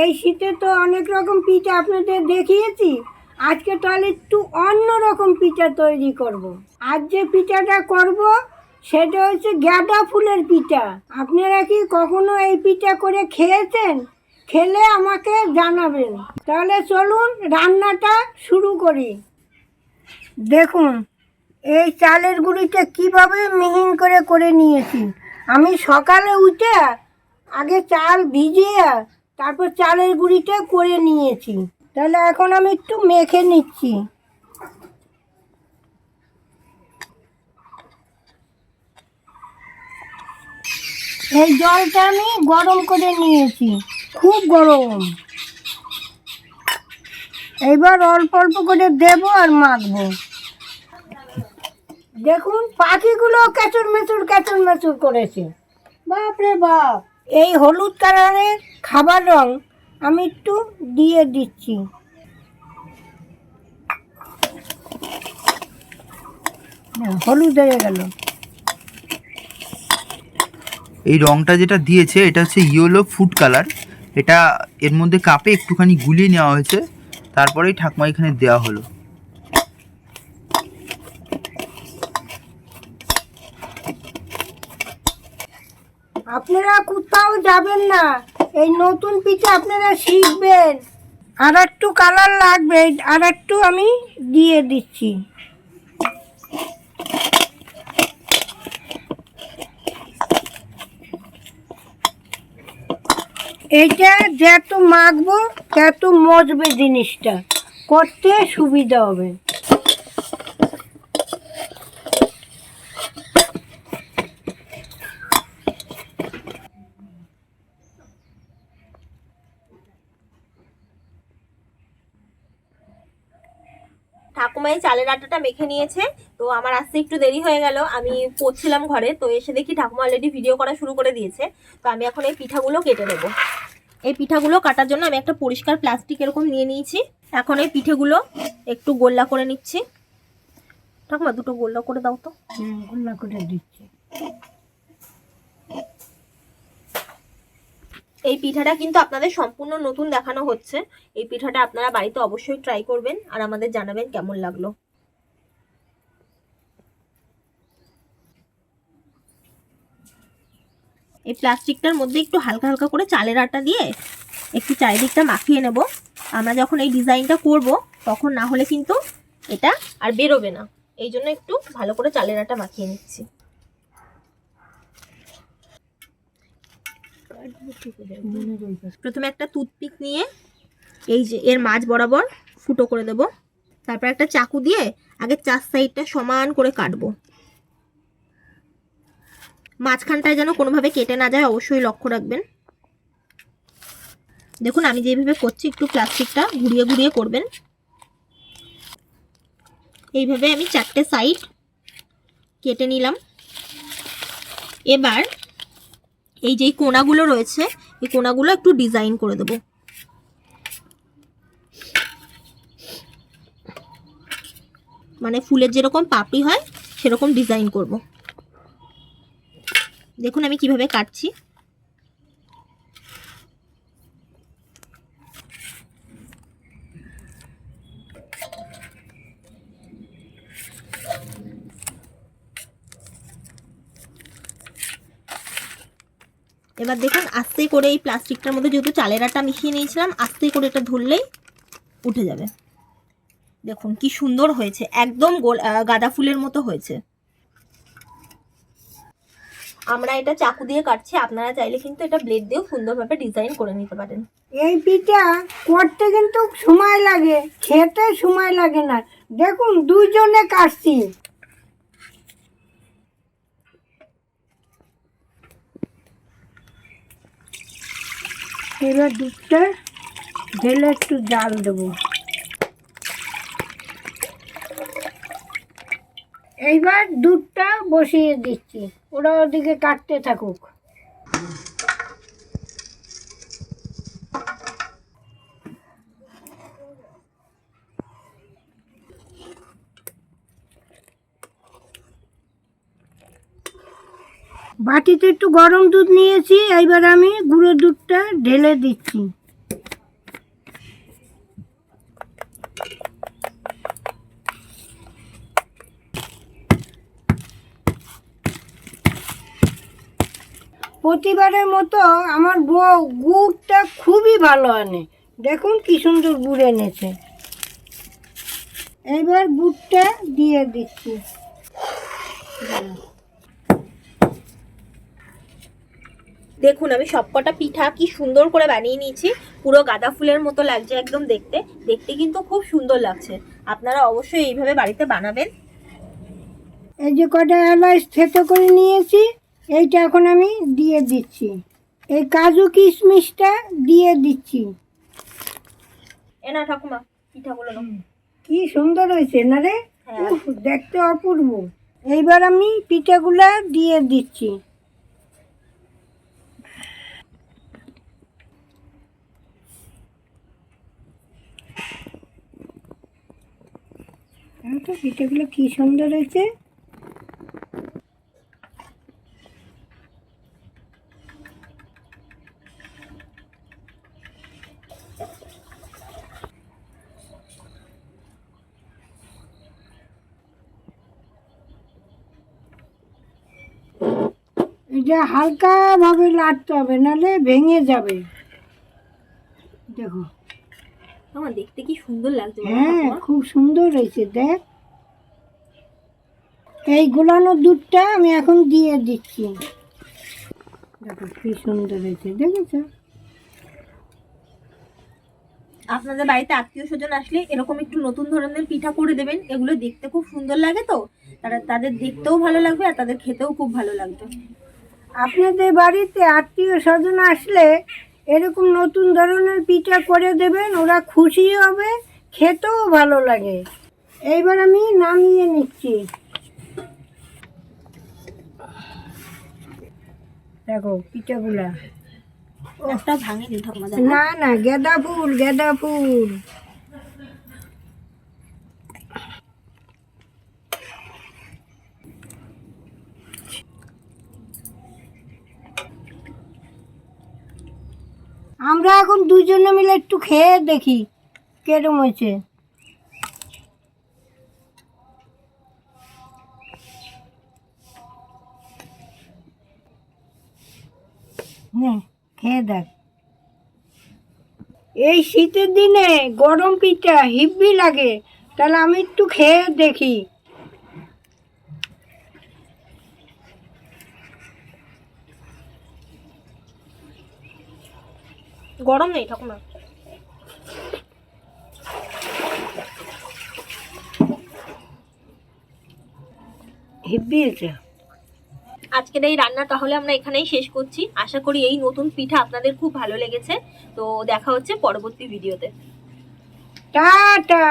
এই শীতে তো অনেক রকম পিঠা আপনাদের দেখিয়েছি। আজকে তাহলে একটু অন্য রকম পিঠা তৈরি করব। আজ যে পিঠাটা করব, সেটা হচ্ছে গাঁদা ফুলের পিঠা। আপনারা কি কখনো এই পিঠা করে খেয়েছেন? খেলে আমাকে জানাবেন। তাহলে চলুন রান্নাটা শুরু করি। দেখুন, এই চালের গুঁড়িটা কীভাবে মিহিন করে করে নিয়েছি। আমি সকালে উঠে আগে চাল ভিজিয়ে তারপর চালের গুঁড়িটা করে নিয়েছি। তাহলে এখন আমি একটু মেখে নিচ্ছি। এই জলটা আমি গরম করে নিয়েছি। খুব গরম। এবার অল্প অল্প করে দেবো আর মাখবো। দেখুন, পাখিগুলো কেচুর মেচুর কেচুর মেচুর করেছে। বাপরে বাপ! এই হলুদ কালারের খাবার রং আমি একটু দিয়ে দিচ্ছি। হলুদ হয়ে গেল। এই রংটা যেটা দিয়েছে এটা হচ্ছে ইয়েলো ফুড কালার এটা এর মধ্যে কাপে একটুখানি গুলিয়ে নেওয়া হয়েছে। তারপরেই ঠাকমা এখানে দেওয়া হলো। আপনারা কোথাও যাবেন না। এই নতুন পিঠে আপনারা শিখবেন। আর একটু কালার লাগবে আর একটু আমি দিয়ে দিচ্ছি। এইটা যত মাখবো, তত মজবে জিনিসটা। করতে সুবিধা হবে। ঠাকুমাই চালের আটাটা মেখে নিয়েছে। তো আমার আসতে একটু দেরি হয়ে গেল, আমি পড়ছিলাম ঘরে, তো এসে দেখি ঠাকুমা অলরেডি ভিডিও করা শুরু করে দিয়েছে। তো আমি এখন এই পিঠাগুলো কেটে নেব। এই পিঠাগুলো কাটার জন্য আমি একটা পরিষ্কার প্লাস্টিক এরকম নিয়ে নিয়েছি। এখন এই পিঠেগুলো একটু গোল্লা করে নিচ্ছি। ঠাকুমা, দুটো গোল্লা করে দাও তো। গুল্লা করে দিচ্ছি। এই পিঠাটা কিন্তু আপনাদের সম্পূর্ণ নতুন দেখানো হচ্ছে। এই পিঠাটা আপনারা বাড়িতে অবশ্যই ট্রাই করবেন আর আমাদের জানাবেন কেমন লাগল। এই প্লাস্টিকটার মধ্যে একটু হালকা হালকা করে চালের আটা দিয়ে একটু চারিদিকটা মাখিয়ে নেব। আমরা যখন এই ডিজাইনটা করব, তখন না হলে কিন্তু এটা আর বেরোবে না। এই জন্য একটু ভালো করে চালের আটা মাখিয়ে নিচ্ছি। প্রথমে একটা টুথপিক নিয়ে এই যে এর মাঝ বরাবর ফুটো করে দেব। তারপর একটা চাকু দিয়ে আগে চার সাইডটা সমান করে কাটবো। মাঝখানটায় যেন কোনোভাবে কেটে না যায়, অবশ্যই লক্ষ্য রাখবেন। দেখুন, আমি যেভাবে করছি, একটু প্লাস্টিকটা ঘুরিয়ে ঘুরিয়ে করবেন। এইভাবে আমি চারটে সাইড কেটে নিলাম। এবার এই যে কোনাগুলো রয়েছে, এই কোনাগুলো একটু ডিজাইন করে দেবো। মানে ফুলের যেরকম পাপড়ি হয়, সেরকম ডিজাইন করব। দেখুন আমি কীভাবে কাটছি। এবার দেখুন, আস্তে করে এই প্লাস্টিকটার মধ্যে যেহেতু চালের আটা মিশিয়ে নিয়েছিলাম, আস্তে করে এটা ধরলেই উঠে যাবে। দেখুন কি সুন্দর হয়েছে, একদম গোল গাঁদা ফুলের মতো হয়েছে। আমরা এটা চাকু দিয়ে কাটছি, আপনারা চাইলে কিন্তু এটা ব্লেড দিয়েও সুন্দরভাবে ডিজাইন করে নিতে পারেন। এই পিঠা করতে কিন্তু সময় লাগে, খেতে সময় লাগে না। দেখুন দুজনে কাটছি। এবার দুধটা ঢেলে একটু জাল দেবো। এইবার দুধটা বসিয়ে দিচ্ছি। ওরা ওদিকে কাটতে থাকুক। বাটিতে একটু গরম দুধ নিয়েছি, এইবার আমি গুঁড়ো দুধটা ঢেলে দিচ্ছি। প্রতিবারের মতো আমার বউ গুড়টা খুবই ভালো আনে। দেখুন কি সুন্দর গুড় এনেছে। এবার গুড়টা দিয়ে দিচ্ছি। দেখুন আমি সবকটা পিঠা কি সুন্দর করে বানিয়ে নিয়েছি। পুরো গাঁদা ফুলের মতো লাগছে একদম দেখতে। দেখতে কিন্তু খুব সুন্দর লাগছে। আপনারা অবশ্যই এইভাবে বাড়িতে বানাবেন। এই যে কটা এলাচ থেতো করে নিয়েছি এইটা এখন আমি দিয়ে দিচ্ছি। এই কাজু কিশমিশটা দিয়ে দিচ্ছি। এ না ঠাকুমা পিঠাগুলো কি সুন্দর হয়েছে না রে? হ্যাঁ। দেখতে অপূর্ব। এইবার আমি পিঠাগুলা দিয়ে দিচ্ছি। দেখো তো পিঠাগুলো কি সুন্দর হয়েছে। এটা হালকা ভাবে লাড়তে হবে, নাহলে ভেঙে যাবে। দেখো। আমার দেখতে কি সুন্দর লাগছে হ্যাঁ খুব সুন্দর হয়েছে দেখ। এই গুলানো দুধটা আমি এখন দিয়ে দিচ্ছি। দেখো কি সুন্দর হয়েছে দেখেছ? আপনাদের বাড়িতে আত্মীয় স্বজন আসলে এরকম একটু নতুন ধরনের পিঠা করে দেবেন এগুলো দেখতে খুব সুন্দর লাগে তো। তারা তাদের দেখতেও ভালো লাগবে আর তাদের খেতেও খুব ভালো লাগবে। আপনাদের বাড়িতে আত্মীয় স্বজন আসলে এরকম নতুন ধরনের পিঠা করে দেবেন ওরা খুশি হবে খেতেও ভালো লাগে। এইবার আমি নামিয়ে নিচ্ছি। দেখো পিঠাগুলা। না না গেঁদা ফুল গেঁদা ফুল। আমরা এখন দুজনে মিলে একটু খেয়ে দেখি কেরম হয়েছে। খেয়ে দেখ। এই শীতের দিনে গরম পিঠা হিব্বি লাগে, তাহলে আমি একটু খেয়ে দেখি। গরম নেই ঠাকুমা। না হয়েছে আজকের এই রান্না তাহলে আমরা এখানেই শেষ করছি। আশা করি এই নতুন পিঠা আপনাদের খুব ভালো লেগেছে। তো দেখা হচ্ছে পরবর্তী ভিডিওতে। টাটা।